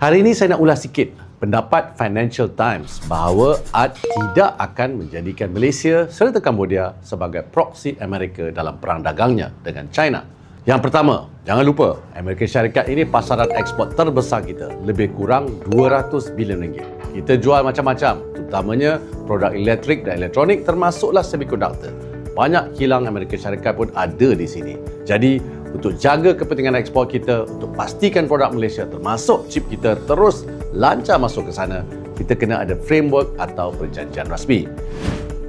Hari ini saya nak ulas sikit pendapat Financial Times bahawa AD tidak akan menjadikan Malaysia serta Cambodia sebagai proksi Amerika dalam perang dagangnya dengan China. Yang pertama, jangan lupa Amerika Syarikat ini pasaran ekspor terbesar kita, lebih kurang 200 bilion ringgit. Kita jual macam-macam, terutamanya produk elektrik dan elektronik termasuklah semiconductor. Banyak kilang Amerika Syarikat pun ada di sini. Jadi, untuk jaga kepentingan ekspor kita, untuk pastikan produk Malaysia termasuk chip kita terus lancar masuk ke sana, kita kena ada framework atau perjanjian rasmi.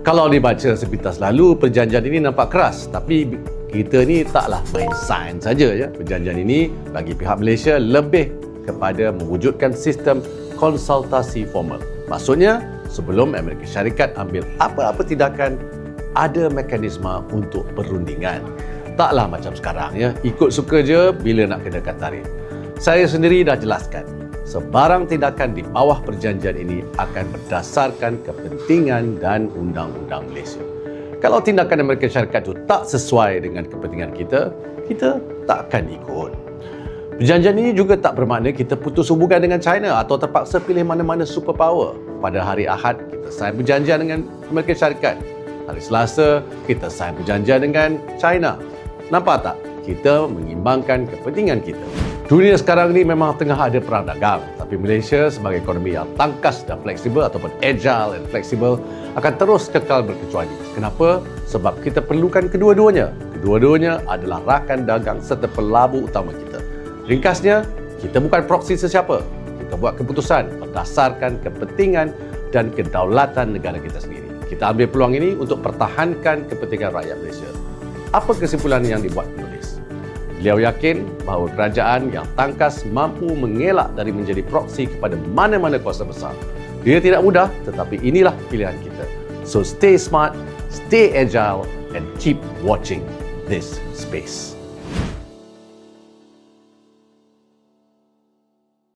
Kalau dibaca sepintas lalu, perjanjian ini nampak keras, tapi kita ni taklah main sains saja ya. Perjanjian ini bagi pihak Malaysia lebih kepada mewujudkan sistem konsultasi formal. Maksudnya, sebelum Amerika Syarikat ambil apa-apa tindakan, ada mekanisme untuk perundingan. Taklah macam sekarang ya, ikut suka je bila nak kenakan tarif. Saya sendiri dah jelaskan, sebarang tindakan di bawah perjanjian ini akan berdasarkan kepentingan dan undang-undang Malaysia. Kalau tindakan Amerika Syarikat itu tak sesuai dengan kepentingan kita, kita tak akan ikut. Perjanjian ini juga tak bermakna kita putus hubungan dengan China atau terpaksa pilih mana-mana superpower. Pada hari Ahad, kita sign perjanjian dengan Amerika Syarikat. Hari Selasa, kita sign perjanjian dengan China. Nampak tak? Kita mengimbangkan kepentingan kita. Dunia sekarang ni memang tengah ada perang dagang, tapi Malaysia sebagai ekonomi yang tangkas dan fleksibel ataupun agile and fleksibel akan terus kekal berkecuali. Kenapa? Sebab kita perlukan kedua-duanya. Kedua-duanya adalah rakan dagang serta pelabur utama kita. Ringkasnya, kita bukan proksi sesiapa. Kita buat keputusan berdasarkan kepentingan dan kedaulatan negara kita sendiri. Kita ambil peluang ini untuk pertahankan kepentingan rakyat Malaysia. Apa kesimpulan yang dibuat penulis? Beliau yakin bahawa kerajaan yang tangkas mampu mengelak dari menjadi proksi kepada mana-mana kuasa besar. Dia tidak mudah tetapi inilah pilihan kita. So stay smart, stay agile and keep watching this space.